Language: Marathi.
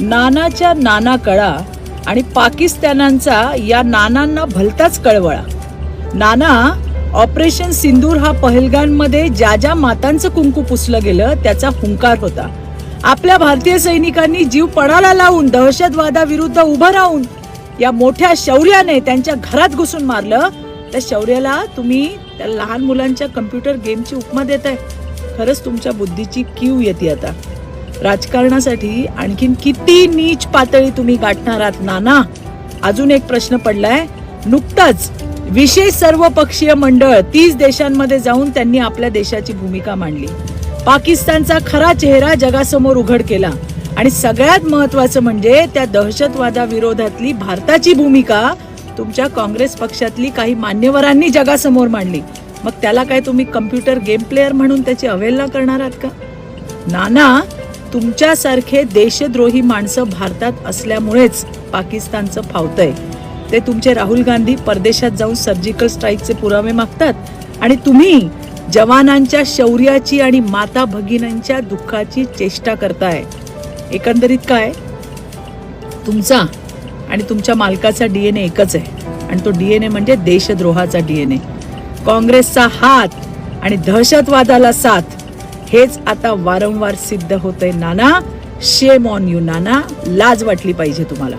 नानाच्या नाना कळा आणि पाकिस्तानांचा या नानांना भलताच कळवळा. नाना ऑपरेशन सिंदूर हा पहलगानमध्ये ज्या ज्या मातांचं कुंकू पुसलं गेलं त्याचा हुंकार होता. आपल्या भारतीय सैनिकांनी जीव पणाला लावून दहशतवादाविरुद्ध उभं राहून या मोठ्या शौर्याने त्यांच्या घरात घुसून मारलं. त्या शौर्याला तुम्ही त्या लहान मुलांच्या कम्प्युटर गेमची उपमा देताय. खरंच तुमच्या बुद्धीची कीव येते आता. राजकारणासाठी आणखीन किती नीच पातळी तुम्ही गाठणार आहात नाना? अजून एक प्रश्न पडलाय. नुकताच विशेष सर्वपक्षीय मंडळ तीस देशांमध्ये जाऊन त्यांनी आपल्या देशाची भूमिका मांडली. पाकिस्तानचा खरा चेहरा जगासमोर उघड केला. आणि सगळ्यात महत्वाचं म्हणजे त्या दहशतवादाविरोधातली भारताची भूमिका तुमच्या काँग्रेस पक्षातली काही मान्यवरांनी जगासमोर मांडली. मग त्याला काय तुम्ही कम्प्युटर गेम प्लेअर म्हणून त्याची अवहेलना करणार आहात का? नाना तुमच्यासारखे देशद्रोही माणसं भारतात असल्यामुळेच पाकिस्तानचं फावतंय. ते तुमचे राहुल गांधी परदेशात जाऊन सर्जिकल स्ट्राईकचे पुरावे मागतात आणि तुम्ही जवानांच्या शौर्याची आणि माता भगिनींच्या दुःखाची चेष्टा करताय. एकंदरीत काय? तुमचा आणि तुमच्या मालकाचा डी एन ए एकच आहे. आणि तो डी एन ए म्हणजे देशद्रोहाचा डी एन ए काँग्रेसचा हात आणि दहशतवादाला साथ. हेच आता वारंवार सिद्ध होतंय Nana. Shame on you Nana. लाज वाटली पाहिजे तुम्हाला.